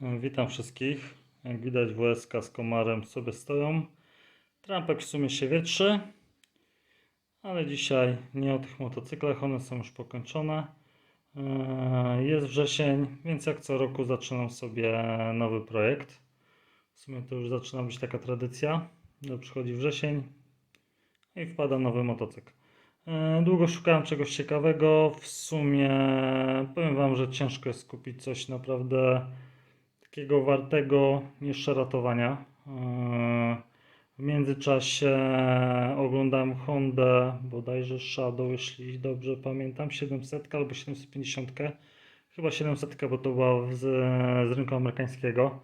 Witam wszystkich. Jak widać WSK z komarem sobie stoją. Trampek w sumie się wietrzy, ale dzisiaj nie o tych motocyklach, one są już pokończone. Eee, Jest wrzesień, więc jak co roku zaczynam sobie nowy projekt. W sumie to już zaczyna być taka tradycja, że przychodzi wrzesień i wpada nowy motocykl. Eee, Długo szukałem czegoś ciekawego. W sumie powiem Wam, że ciężko jest kupić coś naprawdę takiego wartego jeszcze ratowania. Eee, W międzyczasie oglądałem Hondę, bodajże Shadow, jeśli dobrze pamiętam, 700 albo 750. Chyba 700, bo to była z, z rynku amerykańskiego.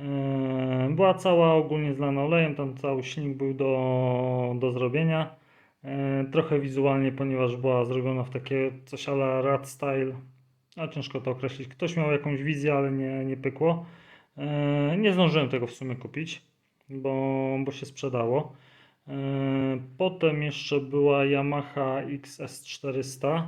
Eee, Była cała ogólnie zlana olejem, tam cały silnik był do, do zrobienia. Eee, Trochę wizualnie, ponieważ była zrobiona w takie coś ala rat style, a ciężko to określić. Ktoś miał jakąś wizję, ale nie, nie pykło. Eee, Nie zdążyłem tego w sumie kupić, bo, bo się sprzedało. Eee, Potem jeszcze była Yamaha XS400.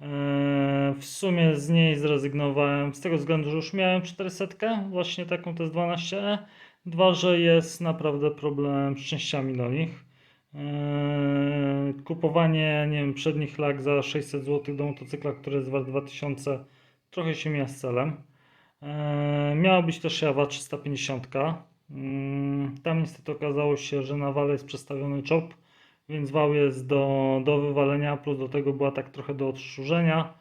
Eee, W sumie z niej zrezygnowałem z tego względu, że już miałem 400, właśnie taką to jest 12E. Dwa, że jest naprawdę problem z częściami do nich. Eee, Kupowanie, nie wiem, przednich lak za 600 zł do motocykla, który jest wart 2000, trochę się mija z celem. Eee, Miała być też Jawa 350. Mm, Tam niestety okazało się, że na wale jest przestawiony czop, więc wał jest do, do wywalenia, plus do tego była tak trochę do odszczurzenia.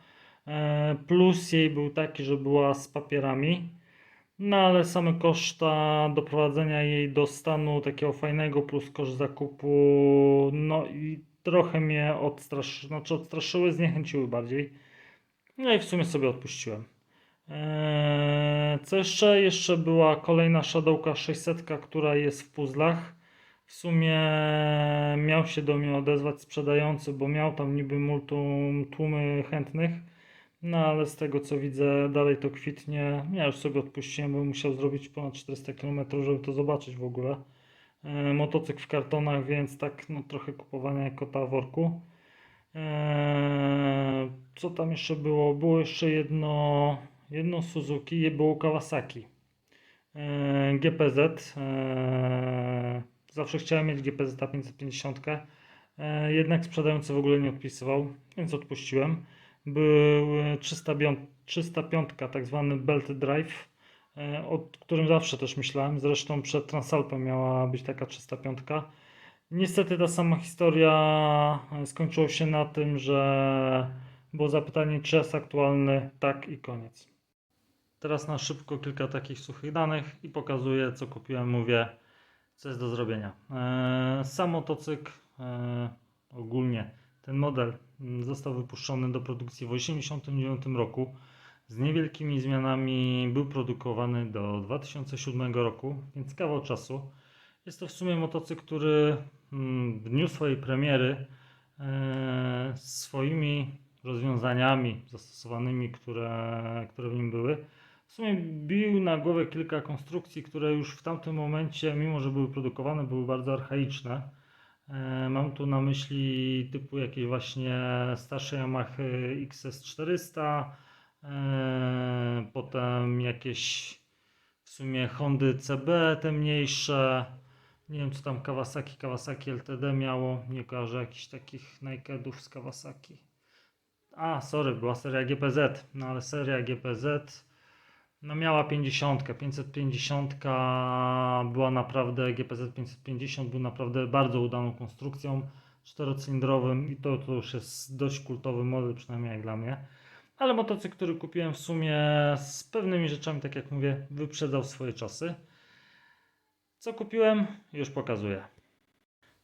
Plus jej był taki, że była z papierami. No ale same koszta doprowadzenia jej do stanu takiego fajnego plus koszt zakupu, no i trochę mnie odstraszy, znaczy odstraszyły, zniechęciły bardziej. No i w sumie sobie odpuściłem. Eee, co jeszcze? Jeszcze była kolejna Shadowka 600, która jest w puzzlach. W sumie miał się do mnie odezwać sprzedający, bo miał tam niby multum tłumy chętnych. No ale z tego co widzę, dalej to kwitnie. Ja już sobie odpuściłem, bo musiał zrobić ponad 400 km, żeby to zobaczyć w ogóle. E, motocykl w kartonach, więc tak no, trochę kupowania jako ta worku. E, co tam jeszcze było? Było jeszcze jedno, jedno Suzuki i było Kawasaki. E, GPZ. E, zawsze chciałem mieć GPZ 550. E, jednak sprzedający w ogóle nie odpisywał, więc odpuściłem był 305, 305 tak zwany Belt Drive, e, o którym zawsze też myślałem. Zresztą przed Transalpem miała być taka 305. Niestety ta sama historia e, skończyła się na tym, że było zapytanie, czy jest aktualny, tak i koniec. Teraz na szybko kilka takich suchych danych i pokazuję, co kupiłem, mówię, co jest do zrobienia. E, Sam motocykl e, ogólnie ten model został wypuszczony do produkcji w 1989 roku. Z niewielkimi zmianami był produkowany do 2007 roku, więc kawał czasu. Jest to w sumie motocykl, który mm, w dniu swojej premiery e, swoimi rozwiązaniami zastosowanymi, które, które w nim były, w sumie bił na głowę kilka konstrukcji, które już w tamtym momencie, mimo że były produkowane, były bardzo archaiczne. E, Mam tu na myśli typu jakieś właśnie starsze Yamaha XS400, e, potem jakieś w sumie Hondy CB, te mniejsze. Nie wiem co tam Kawasaki, Kawasaki LTD miało, nie kojarzę jakichś takich Nikedów z Kawasaki. A, sorry, była seria GPZ, no ale seria GPZ no miała 50, 550 była naprawdę, GPZ 550 był naprawdę bardzo udaną konstrukcją czterocylindrowym i to, to już jest dość kultowy model, przynajmniej jak dla mnie. Ale motocykl, który kupiłem w sumie z pewnymi rzeczami, tak jak mówię, wyprzedzał swoje czasy. Co kupiłem? Już pokazuję.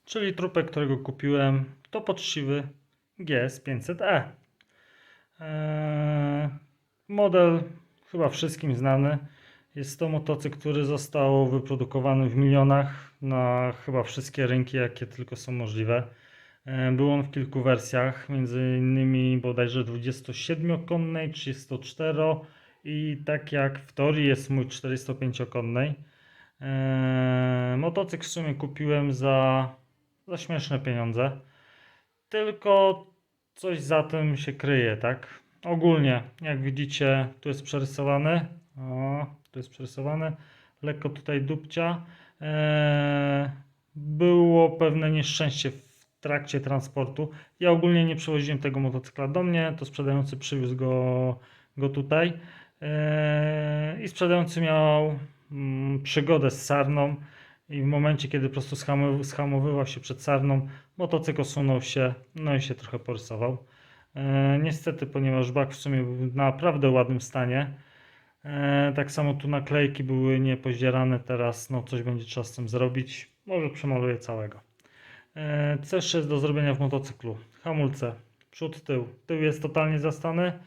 Czyli trupek, którego kupiłem, to poczciwy GS500E. Eee, model chyba wszystkim znany. Jest to motocykl, który został wyprodukowany w milionach na chyba wszystkie rynki, jakie tylko są możliwe. E, Był on w kilku wersjach, między innymi bodajże 27-konnej, 34 i tak jak w teorii jest mój 405-konnej. E, Motocykl w sumie kupiłem za, za śmieszne pieniądze. Tylko coś za tym się kryje, tak? Ogólnie, jak widzicie, tu jest przerysowany O, to jest przerysowane. Lekko tutaj dupcia. Eee, było pewne nieszczęście w trakcie transportu. Ja ogólnie nie przewoziłem tego motocykla do mnie, to sprzedający przywiózł go, go tutaj. Eee, I sprzedający miał mm, przygodę z sarną. I w momencie, kiedy po prostu schamo- schamowywał się przed sarną, motocykl osunął się, no i się trochę porysował. E, niestety, ponieważ bak w sumie był w naprawdę ładnym stanie. E, tak samo tu naklejki były niepozdzierane, teraz no coś będzie trzeba z tym zrobić. Może przemaluję całego. E, co jeszcze jest do zrobienia w motocyklu? Hamulce, przód, tył. Tył jest totalnie zastany.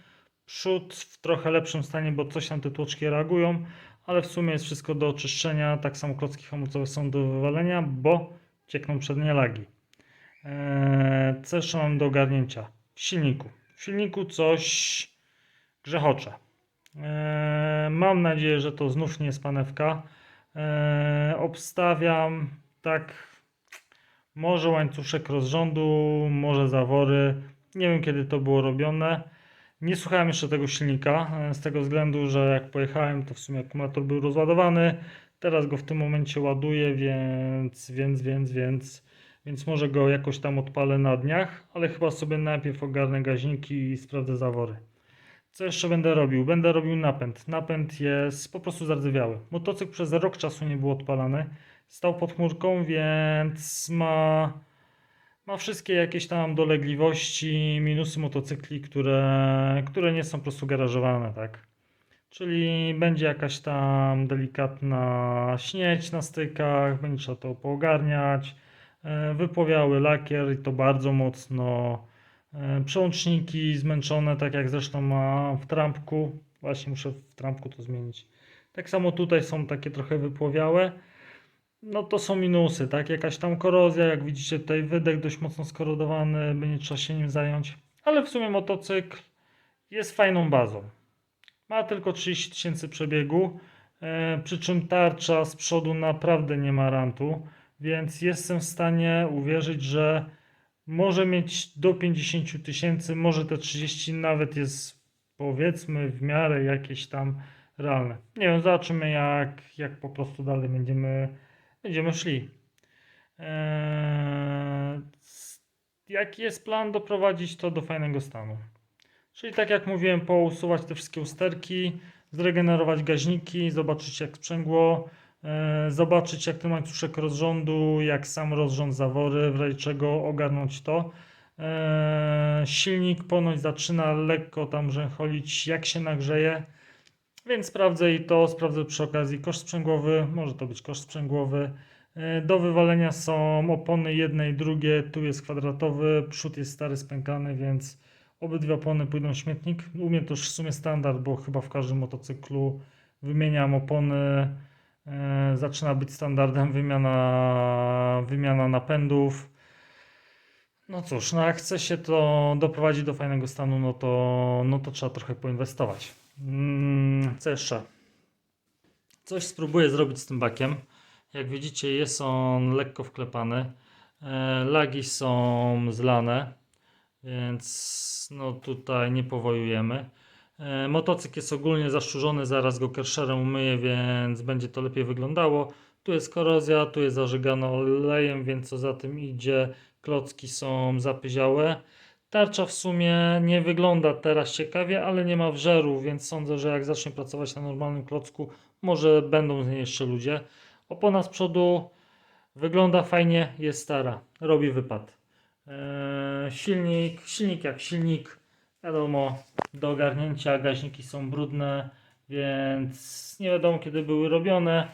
Przód w trochę lepszym stanie, bo coś tam te tłoczki reagują, ale w sumie jest wszystko do oczyszczenia. Tak samo klocki hamulcowe są do wywalenia, bo ciekną przednie lagi. Eee, co jeszcze mam do ogarnięcia? W silniku. W silniku coś grzechocze. Eee, mam nadzieję, że to znów nie jest panewka. Eee, obstawiam tak może łańcuszek rozrządu, może zawory. Nie wiem kiedy to było robione. Nie słuchałem jeszcze tego silnika e, z tego względu, że jak pojechałem to w sumie akumulator był rozładowany. Teraz go w tym momencie ładuję, więc, więc, więc, więc, więc może go jakoś tam odpalę na dniach, ale chyba sobie najpierw ogarnę gaźniki i sprawdzę zawory. Co jeszcze będę robił? Będę robił napęd. Napęd jest po prostu zardzewiały. Motocykl przez rok czasu nie był odpalany. Stał pod chmurką, więc ma, ma wszystkie jakieś tam dolegliwości, minusy motocykli, które, które nie są po prostu garażowane, tak? Czyli będzie jakaś tam delikatna śnieć na stykach, będzie trzeba to poogarniać. E, Wypłowiały lakier i to bardzo mocno. E, Przełączniki zmęczone, tak jak zresztą ma w trampku. Właśnie muszę w trampku to zmienić. Tak samo tutaj są takie trochę wypłowiałe. No to są minusy, tak? Jakaś tam korozja, jak widzicie tutaj wydech dość mocno skorodowany, będzie trzeba się nim zająć. Ale w sumie motocykl jest fajną bazą. Ma tylko 30 tysięcy przebiegu, e, przy czym tarcza z przodu naprawdę nie ma rantu, więc jestem w stanie uwierzyć, że może mieć do 50 tysięcy, może te 30 nawet jest powiedzmy w miarę jakieś tam realne. Nie wiem, zobaczymy jak, jak po prostu dalej będziemy, będziemy szli. Eee, jaki jest plan doprowadzić to do fajnego stanu? Czyli tak jak mówiłem, pousuwać te wszystkie usterki, zregenerować gaźniki, zobaczyć jak sprzęgło, zobaczyć jak ten łańcuszek rozrządu, jak sam rozrząd zawory, w razie czego ogarnąć to. E, silnik ponoć zaczyna lekko tam rzęcholić jak się nagrzeje, więc sprawdzę i to, sprawdzę przy okazji koszt sprzęgłowy, może to być koszt sprzęgłowy. E, Do wywalenia są opony jedne i drugie, tu jest kwadratowy, przód jest stary, spękany, więc Obydwie opony pójdą w śmietnik. U mnie to już w sumie standard, bo chyba w każdym motocyklu wymieniam opony. E, zaczyna być standardem wymiana, wymiana napędów. No cóż, no jak chce się to doprowadzić do fajnego stanu, no to, no to trzeba trochę poinwestować. Mm, co jeszcze? Coś spróbuję zrobić z tym bakiem. Jak widzicie, jest on lekko wklepany. E, lagi są zlane więc no tutaj nie powojujemy. E, motocykl jest ogólnie zaszczurzony, zaraz go kerszerem umyję, więc będzie to lepiej wyglądało. Tu jest korozja, tu jest zażygane olejem, więc co za tym idzie, klocki są zapyziałe. Tarcza w sumie nie wygląda teraz ciekawie, ale nie ma wżeru, więc sądzę, że jak zacznie pracować na normalnym klocku, może będą z niej jeszcze ludzie. Opona z przodu wygląda fajnie, jest stara, robi wypad. Eee, silnik, silnik jak silnik, wiadomo, do ogarnięcia gaźniki są brudne, więc nie wiadomo kiedy były robione.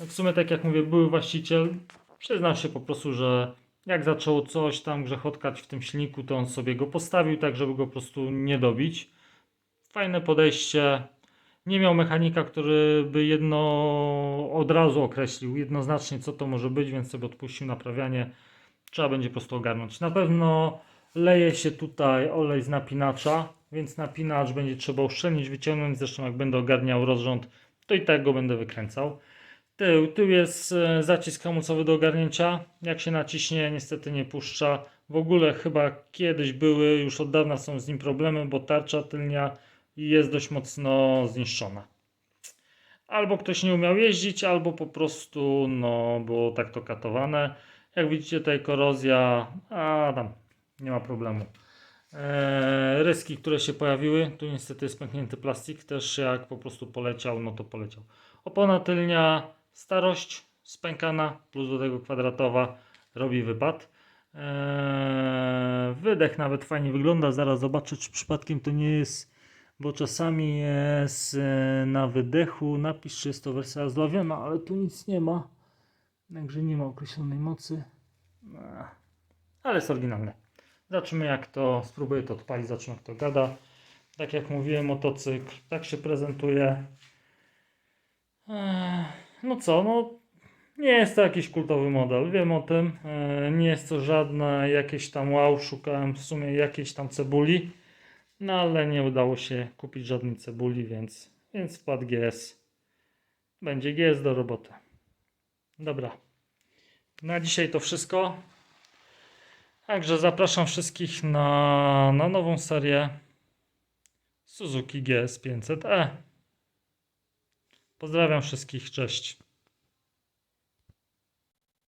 No W sumie tak jak mówię, były właściciel, przyznał się po prostu, że jak zaczął coś tam grzechotkać w tym silniku, to on sobie go postawił tak, żeby go po prostu nie dobić. Fajne podejście. Nie miał mechanika, który by jedno od razu określił jednoznacznie, co to może być, więc sobie odpuścił naprawianie trzeba będzie po prostu ogarnąć. Na pewno leje się tutaj olej z napinacza, więc napinacz będzie trzeba uszczelnić, wyciągnąć. Zresztą jak będę ogarniał rozrząd, to i tak go będę wykręcał. Tył, tył jest e, zacisk hamulcowy do ogarnięcia. Jak się naciśnie, niestety nie puszcza. W ogóle chyba kiedyś były, już od dawna są z nim problemy, bo tarcza tylnia jest dość mocno zniszczona. albo ktoś nie umiał jeździć, albo po prostu no, było tak to katowane. Jak widzicie tutaj korozja, a tam nie ma problemu. Eee, ryski, które się pojawiły, tu niestety jest pęknięty plastik, też jak po prostu poleciał, no to poleciał. Opona tylnia, starość spękana, plus do tego kwadratowa, robi wypad. Eee, wydech nawet fajnie wygląda, zaraz zobaczę czy przypadkiem to nie jest, bo czasami jest e, na wydechu napis, czy jest to wersja zdławiona, ale tu nic nie ma, także nie ma określonej mocy, Eee, ale jest oryginalne. Zobaczymy jak to, spróbuję to odpalić, zobaczymy jak to gada. Tak jak mówiłem, motocykl tak się prezentuje. Eee, No co, no nie jest to jakiś kultowy model, wiem o tym. Eee, Nie jest to żadne jakieś tam wow, szukałem w sumie jakiejś tam cebuli. No ale nie udało się kupić żadnej cebuli, więc, więc wpadł GS. Będzie GS do roboty. Dobra. Na dzisiaj to wszystko. Także zapraszam wszystkich na, na nową serię Suzuki GS 500e. Pozdrawiam wszystkich, cześć.